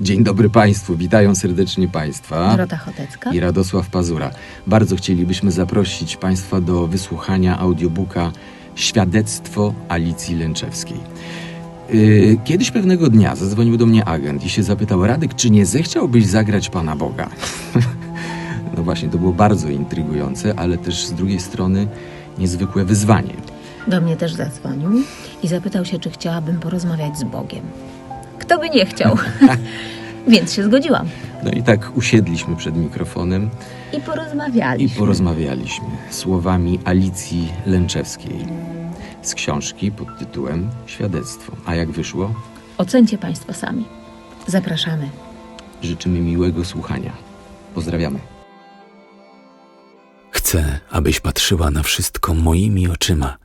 Dzień dobry Państwu, witają serdecznie Państwa Dorota Chotecka. i Radosław Pazura. Bardzo chcielibyśmy zaprosić Państwa do wysłuchania audiobooka Świadectwo Alicji Lęczewskiej. Yy, Kiedyś pewnego dnia zadzwonił do mnie agent i się zapytał, Radek, czy nie zechciałbyś zagrać Pana Boga? no właśnie, to było bardzo intrygujące, ale też z drugiej strony niezwykłe wyzwanie. Do mnie też zadzwonił i zapytał się, czy chciałabym porozmawiać z Bogiem. Kto by nie chciał? Więc się zgodziłam. No i tak usiedliśmy przed mikrofonem I i porozmawialiśmy. porozmawialiśmy słowami Alicji Lęczewskiej z książki pod tytułem Świadectwo. A jak wyszło? Ocencie Państwo sami. Zapraszamy. Życzymy miłego słuchania. Pozdrawiamy. Chcę, abyś patrzyła na wszystko moimi oczyma.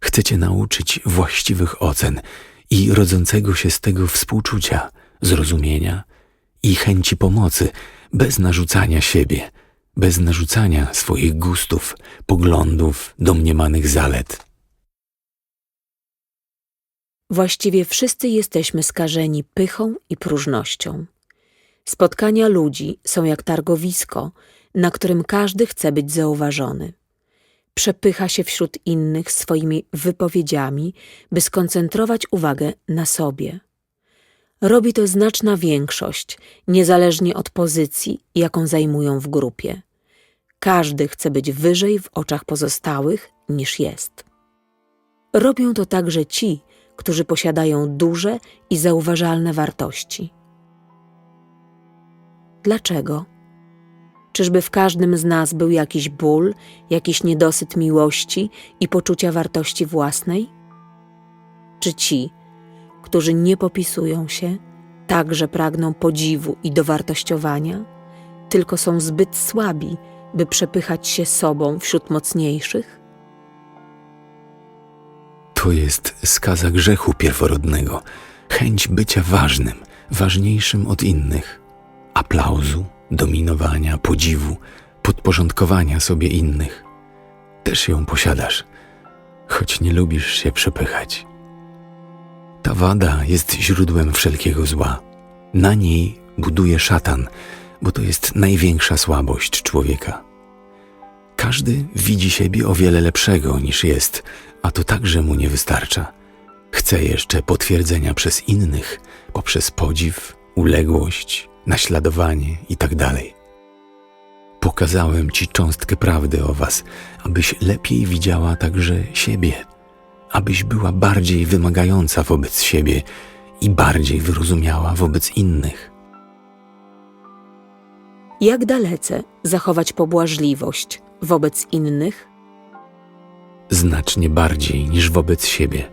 Chcę cię nauczyć właściwych ocen i rodzącego się z tego współczucia, zrozumienia i chęci pomocy, bez narzucania siebie, bez narzucania swoich gustów, poglądów, domniemanych zalet. Właściwie wszyscy jesteśmy skażeni pychą i próżnością. Spotkania ludzi są jak targowisko, na którym każdy chce być zauważony. Przepycha się wśród innych swoimi wypowiedziami, by skoncentrować uwagę na sobie. Robi to znaczna większość, niezależnie od pozycji, jaką zajmują w grupie. Każdy chce być wyżej w oczach pozostałych niż jest. Robią to także ci, którzy posiadają duże i zauważalne wartości. Dlaczego? Czyżby w każdym z nas był jakiś ból, jakiś niedosyt miłości i poczucia wartości własnej? Czy ci, którzy nie popisują się, także pragną podziwu i dowartościowania, tylko są zbyt słabi, by przepychać się sobą wśród mocniejszych? To jest skaza grzechu pierworodnego, chęć bycia ważnym, ważniejszym od innych, aplauzu, dominowania, podziwu, podporządkowania sobie innych. Też ją posiadasz, choć nie lubisz się przepychać. Ta wada jest źródłem wszelkiego zła. Na niej buduje szatan, bo to jest największa słabość człowieka. Każdy widzi siebie o wiele lepszego niż jest, a to także mu nie wystarcza. Chce jeszcze potwierdzenia przez innych poprzez podziw, uległość, naśladowanie itd. Pokazałem ci cząstkę prawdy o was, abyś lepiej widziała także siebie, abyś była bardziej wymagająca wobec siebie i bardziej wyrozumiała wobec innych. Jak dalece zachować pobłażliwość wobec innych? znacznie bardziej niż wobec siebie,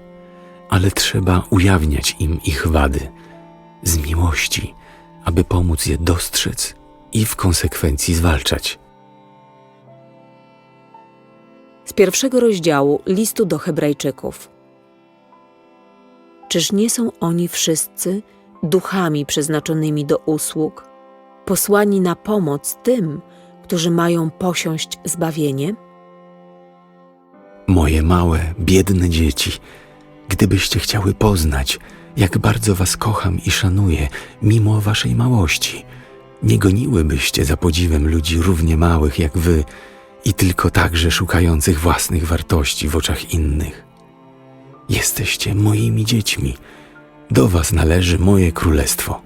ale trzeba ujawniać im ich wady z miłości, aby pomóc je dostrzec i w konsekwencji zwalczać. Z pierwszego rozdziału listu do Hebrajczyków. Czyż nie są oni wszyscy duchami przeznaczonymi do usług, posłani na pomoc tym, którzy mają posiąść zbawienie? Moje małe, biedne dzieci, gdybyście chciały poznać, jak bardzo was kocham i szanuję, mimo waszej małości, nie goniłybyście za podziwem ludzi równie małych jak wy i tylko także szukających własnych wartości w oczach innych. Jesteście moimi dziećmi, do was należy moje królestwo.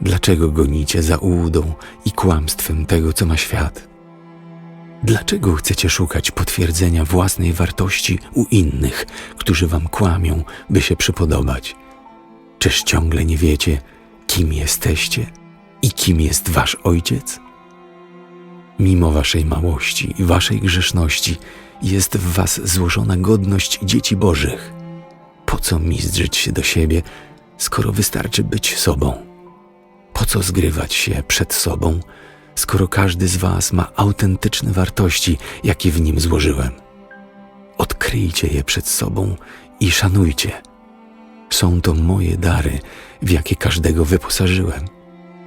Dlaczego gonicie za ułudą i kłamstwem tego, co ma świat? Dlaczego chcecie szukać potwierdzenia własnej wartości u innych, którzy wam kłamią, by się przypodobać? Czyż ciągle nie wiecie, kim jesteście i kim jest wasz ojciec? Mimo waszej małości i waszej grzeszności jest w was złożona godność dzieci bożych. Po co mizdrzyć się do siebie, skoro wystarczy być sobą? Po co zgrywać się przed sobą, skoro każdy z Was ma autentyczne wartości, jakie w nim złożyłem? Odkryjcie je przed sobą i szanujcie. Są to moje dary, w jakie każdego wyposażyłem.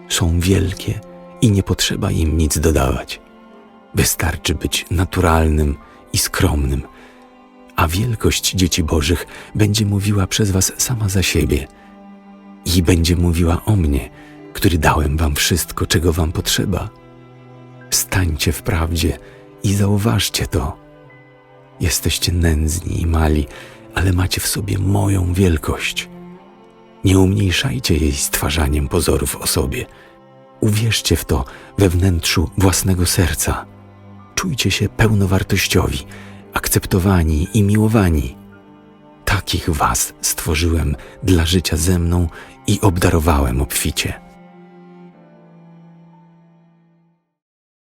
Są wielkie i nie potrzeba im nic dodawać. Wystarczy być naturalnym i skromnym, a wielkość dzieci Bożych będzie mówiła przez Was sama za siebie – i będzie mówiła o mnie, który dałem wam wszystko, czego wam potrzeba. Stańcie w prawdzie i zauważcie to. Jesteście nędzni i mali, ale macie w sobie moją wielkość. Nie umniejszajcie jej stwarzaniem pozorów o sobie. Uwierzcie w to we wnętrzu własnego serca. Czujcie się pełnowartościowi, akceptowani i miłowani. Takich was stworzyłem dla życia ze mną i obdarowałem obficie.